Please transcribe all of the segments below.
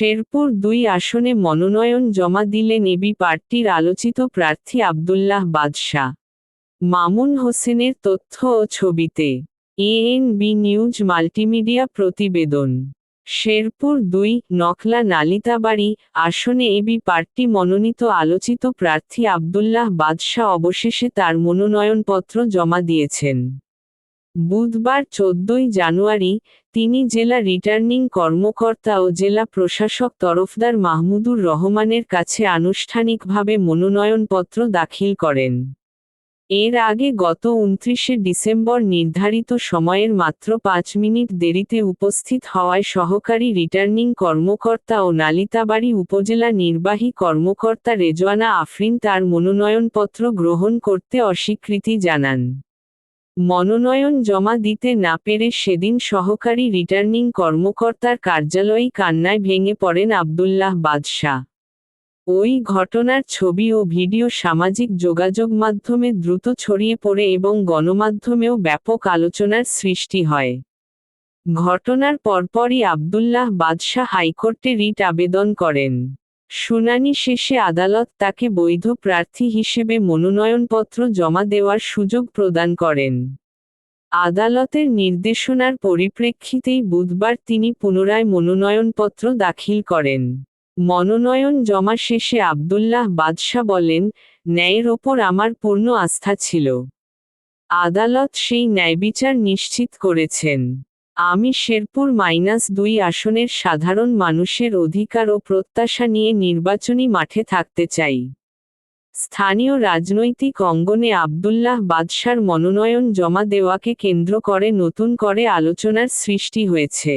শেরপুর দুই আসনে মনোনয়ন জমা দিলেন এবি পার্টির আলোচিত প্রার্থী আবদুল্লাহ বাদশাহ। মামুন হোসেনের তথ্য ও ছবিতে, এএনবি নিউজ মাল্টিমিডিয়া প্রতিবেদন। শেরপুর দুই, নকলা নালিতাবাড়ি আসনে এবি পার্টি মনোনীত আলোচিত প্রার্থী আবদুল্লাহ বাদশাহ অবশেষে তার মনোনয়নপত্র জমা দিয়েছেন। বুধবার চোদ্দই জানুয়ারি তিনি জেলা রিটার্নিং কর্মকর্তা ও জেলা প্রশাসক তরফদার মাহমুদুর রহমানের কাছে আনুষ্ঠানিকভাবে মনোনয়নপত্র দাখিল করেন। এর আগে গত উনত্রিশে ডিসেম্বর নির্ধারিত সময়ের মাত্র পাঁচ মিনিট দেরিতে উপস্থিত হওয়ায় সহকারী রিটার্নিং কর্মকর্তা ও নালিতাবাড়ি উপজেলা নির্বাহী কর্মকর্তা রেজওয়ানা আফরিন তার মনোনয়নপত্র গ্রহণ করতে অস্বীকৃতি জানান। মনোনয়ন জমা দিতে না পেরে সেদিন সহকারী রিটার্নিং কর্মকর্তার কার্যালয়ে কান্নায় ভেঙে পড়েন আবদুল্লাহ বাদশাহ। ওই ঘটনার ছবি ও ভিডিও সামাজিক যোগাযোগ মাধ্যমে দ্রুত ছড়িয়ে পড়ে এবং গণমাধ্যমেও ব্যাপক আলোচনার সৃষ্টি হয়। ঘটনার পরপরই আবদুল্লাহ বাদশাহ হাইকোর্টে রিট আবেদন করেন। শুনানি শেষে আদালত তাকে বৈধ প্রার্থী হিসেবে মনোনয়নপত্র জমা দেওয়ার সুযোগ প্রদান করেন। আদালতের নির্দেশনার পরিপ্রেক্ষিতেই বুধবার তিনি পুনরায় মনোনয়নপত্র দাখিল করেন। মনোনয়ন জমা শেষে আবদুল্লাহ বাদশা বলেন, ন্যায়ের ওপর আমার পূর্ণ আস্থা ছিল। আদালত সেই ন্যায়বিচার নিশ্চিত করেছেন। আমি শেরপুর মাইনাস দুই আসনের সাধারণ মানুষের অধিকার ও প্রত্যাশা নিয়ে নির্বাচনী মাঠে থাকতে চাই। স্থানীয় রাজনৈতিক অঙ্গনে আবদুল্লাহ বাদশার মনোনয়ন জমা দেওয়াকে কেন্দ্র করে নতুন করে আলোচনার সৃষ্টি হয়েছে।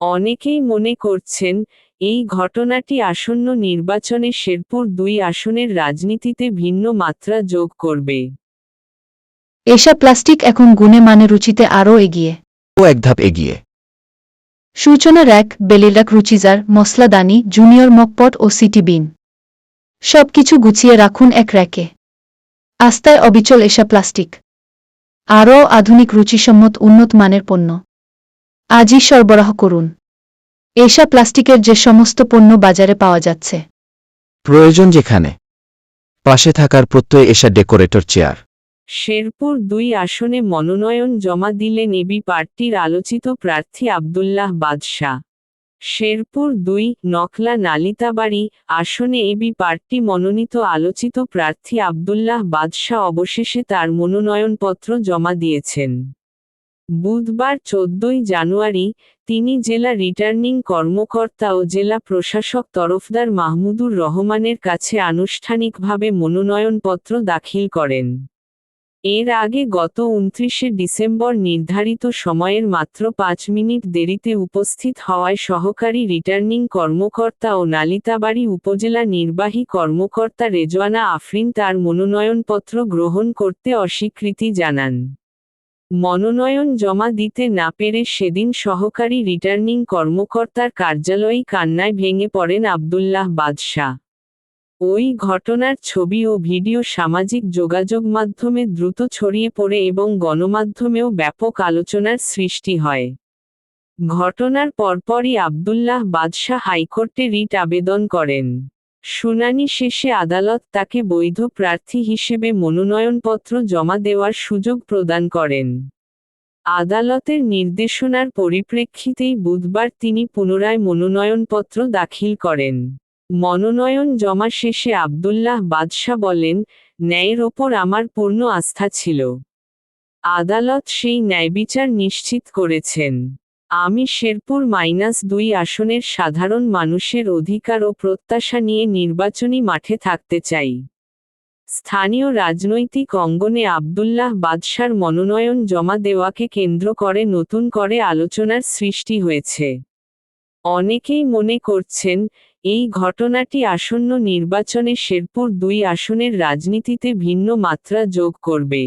অনেকেই মনে করছেন, এই ঘটনাটি আসন্ন নির্বাচনে শেরপুর দুই আসনের রাজনীতিতে ভিন্ন মাত্রা যোগ করবে। এসা প্লাস্টিক এখন গুণে মানে রুচিতে আরও এগিয়ে। এক ধাপ এগিয়ে। সূচনা র্যাক বেলিলাক রুচিজার মশলাদানি জুনিয়র মকপট ও সিটি বিন। সবকিছু গুছিয়ে রাখুন এক র্যাকে। আস্তায় অবিচল এসা প্লাস্টিক। আরও আধুনিক রুচিসম্মত উন্নত মানের পণ্য। আজই সরবরাহ করুন। এসা প্লাস্টিকের যে সমস্ত পণ্য বাজারে পাওয়া যাচ্ছে। প্রয়োজন যেখানে। পাশে থাকার প্রত্যয় এসা ডেকোরেটর চেয়ার। শেরপুর দুই আসনে মনোনয়ন জমা দিলেন এবি পার্টির আলোচিত প্রার্থী আবদুল্লাহ বাদশাহ। শেরপুর দুই, নকলা নালিতাবাড়ি আসনে এবি পার্টি মনোনীত আলোচিত প্রার্থী আবদুল্লাহ বাদশাহ অবশেষে তার মনোনয়নপত্র জমা দিয়েছেন। বুধবার চোদ্দই জানুয়ারি তিনি জেলা রিটার্নিং কর্মকর্তা ও জেলা প্রশাসক তরফদার মাহমুদুর রহমানের কাছে আনুষ্ঠানিকভাবে মনোনয়নপত্র দাখিল করেন। এর আগে গত উনত্রিশে ডিসেম্বর নির্ধারিত সময়ের মাত্র পাঁচ মিনিট দেরিতে উপস্থিত হওয়ায় সহকারী রিটার্নিং কর্মকর্তা ও নালিতাবাড়ি উপজেলা নির্বাহী কর্মকর্তা রেজওয়ানা আফরিন তার মনোনয়নপত্র গ্রহণ করতে অস্বীকৃতি জানান। মনোনয়ন জমা দিতে না পেরে সেদিন সহকারী রিটার্নিং কর্মকর্তার কার্যালয়ে কান্নায় ভেঙে পড়েন আবদুল্লাহ বাদশাহ। ওই ঘটনার ছবি ও ভিডিও সামাজিক যোগাযোগ মাধ্যমে দ্রুত ছড়িয়ে পড়ে এবং গণমাধ্যমেও ব্যাপক আলোচনার সৃষ্টি হয়। ঘটনার পরপরই আবদুল্লাহ বাদশাহ হাইকোর্টে রিট আবেদন করেন। শুনানি শেষে আদালত তাকে বৈধ প্রার্থী হিসেবে মনোনয়নপত্র জমা দেওয়ার সুযোগ প্রদান করেন। আদালতের নির্দেশনার পরিপ্রেক্ষিতেই বুধবার তিনি পুনরায় মনোনয়নপত্র দাখিল করেন। মনোনয়ন জমা শেষে আবদুল্লাহ বাদশা বলেন, ন্যায়ের ওপর আমার পূর্ণ আস্থা ছিল। আদালত সেই ন্যায়বিচার নিশ্চিত করেছেন। আমি শেরপুর মাইনাস দুই আসনের সাধারণ মানুষের অধিকার ও প্রত্যাশা নিয়ে নির্বাচনী মাঠে থাকতে চাই। স্থানীয় রাজনৈতিক অঙ্গনে আবদুল্লাহ বাদশার মনোনয়ন জমা দেওয়াকে কেন্দ্র করে নতুন করে আলোচনার সৃষ্টি হয়েছে। অনেকেই মনে করছেন, এই ঘটনাটি আসন্ন নির্বাচনে শেরপুর দুই আসনের রাজনীতিতে ভিন্ন মাত্রা যোগ করবে।